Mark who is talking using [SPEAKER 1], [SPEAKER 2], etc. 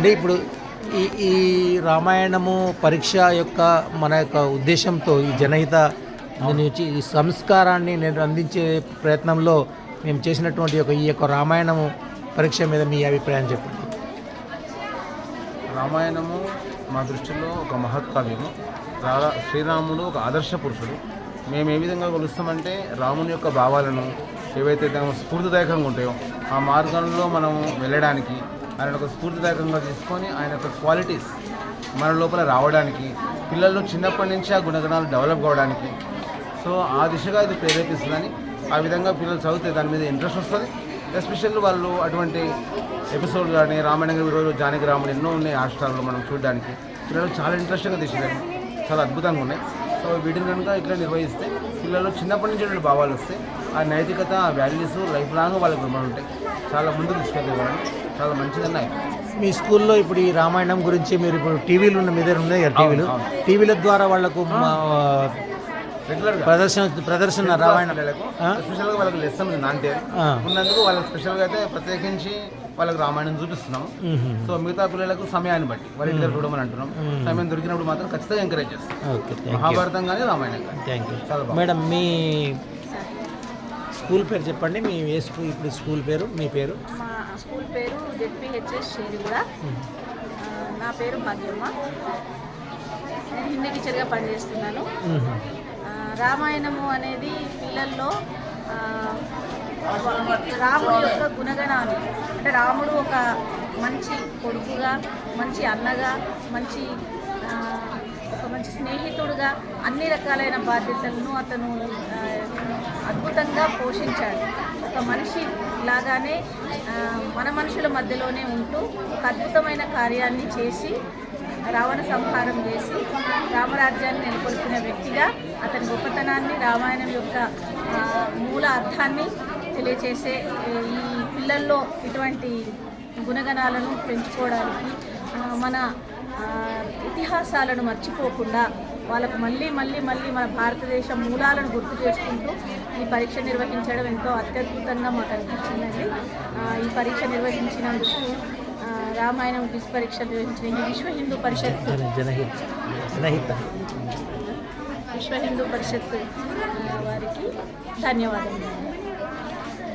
[SPEAKER 1] అండి ఇప్పుడు ఈ ఈ రామాయణము పరీక్ష యొక్క మన యొక్క ఉద్దేశంతో ఈ జనహిత నుంచి ఈ సంస్కారాన్ని నేను అందించే ప్రయత్నంలో మేము చేసినటువంటి ఒక ఈ యొక్క రామాయణము పరీక్ష మీద మీ అభిప్రాయం చెప్పండి.
[SPEAKER 2] రామాయణము మా దృష్టిలో ఒక మహత్కావ్యము. రాధా శ్రీరాముడు ఒక ఆదర్శ పురుషుడు. మేము ఏ విధంగా కొలుస్తామంటే రాముని యొక్క భావాలను ఏవైతే స్ఫూర్తిదాయకంగా ఉంటాయో ఆ మార్గంలో మనం వెళ్ళడానికి ఆయన ఒక స్ఫూర్తిదాయకంగా తీసుకొని ఆయన యొక్క క్వాలిటీస్ మన లోపల రావడానికి పిల్లలు చిన్నప్పటి నుంచి ఆ గుణగణాలు డెవలప్ కావడానికి. సో ఆ దిశగా ఇది ప్రేరేపిస్తుందని ఆ విధంగా పిల్లలు చదివితే దాని మీద ఇంట్రెస్ట్ వస్తుంది. ఎస్పెషల్లీ వాళ్ళు అటువంటి ఎపిసోడ్ కానీ రామాయణ ఈరోజు జానకి రాముడు ఎన్నో ఉన్నాయి హాస్టల్లో మనం చూడడానికి. పిల్లలు చాలా ఇంట్రెస్టింగ్గా తీసేదాన్ని చాలా అద్భుతంగా ఉన్నాయి. సో వీటిని కనుక ఇట్లా నిర్వహిస్తే పిల్లలు చిన్నప్పటి నుంచి భావాలు వస్తాయి. ఆ నైతికత ఆ వాల్యూస్ లైఫ్ లాంగ్ వాళ్ళకి మనం ఉంటాయి. చాలా ముందుకు తీసుకెళ్తే వాళ్ళని చాలా మంచిదన్నాయి
[SPEAKER 1] మీ స్కూల్లో ఇప్పుడు ఈ రామాయణం గురించి మీరు ఇప్పుడు టీవీలు ఉన్న మీ దగ్గర ఉన్నాయి కదా టీవీలు. టీవీల ద్వారా వాళ్ళకు ప్రదర్శన ప్రదర్శన రామాయణం?
[SPEAKER 2] స్పెషల్గా వాళ్ళకి లెసన్ ఉంది
[SPEAKER 1] ఆ.
[SPEAKER 2] ఉన్నందుకు వాళ్ళకి స్పెషల్గా అయితే ప్రత్యేకించి వాళ్ళకి రామాయణం చూపిస్తున్నాం. సో మిగతా పిల్లలకు సమయాన్ని బట్టి వాళ్ళ ఇంటి దగ్గర చూడమని అంటున్నాం సమయం దొరికినప్పుడు మాత్రం ఖచ్చితంగా ఎంకరేజ్ చేస్తాం. మహాభారతం కానీ రామాయణం కానీ
[SPEAKER 1] థ్యాంక్ యూ. మేడం మీ స్కూల్ పేరు చెప్పండి. మీ ఏ స్కూల్ ఇప్పుడు స్కూల్ పేరు మీ పేరు?
[SPEAKER 3] మా స్కూల్ పేరు జెడ్పిహెచ్ఎస్ నా పేరు భాగ్యమ్మ నేను హిందీ టీచర్గా పనిచేస్తున్నాను. రామాయణము అనేది పిల్లల్లో ఆ, రాముడి యొక్క గుణగణాలు. అంటే రాముడు ఒక మంచి కొడుకుగా మంచి అన్నగా మంచి ఒక మంచి స్నేహితుడుగా అన్ని రకాలైన బాధ్యతలను అతను అద్భుతంగా పోషించాడు. ఒక మనిషి లాగానే మన మనుషుల మధ్యలోనే ఉంటూ ఒక అద్భుతమైన కార్యాన్ని చేసి రావణ సంహారం చేసి రామరాజ్యాన్ని నెలకొల్పిన వ్యక్తిగా అతని గొప్పతనాన్ని రామాయణం యొక్క మూల అర్థాన్ని తెలియచేసే ఈ పిల్లల్లో ఇటువంటి గుణగణాలను పెంచుకోవడానికి మన ఇతిహాసాలను మర్చిపోకుండా వాళ్ళకు మళ్ళీ మళ్ళీ మళ్ళీ మన భారతదేశ మూలాలను గుర్తు చేసుకుంటూ ఈ పరీక్ష నిర్వహించడం ఎంతో అత్యద్భుతంగా మాకు అనిపించిందండి. ఈ పరీక్ష నిర్వహించినందుకు రామాయణం క్విజ్ పరీక్ష నిర్వహించిన విశ్వ హిందూ పరిషత్ విశ్వ హిందూ పరిషత్ వారికి ధన్యవాదములు.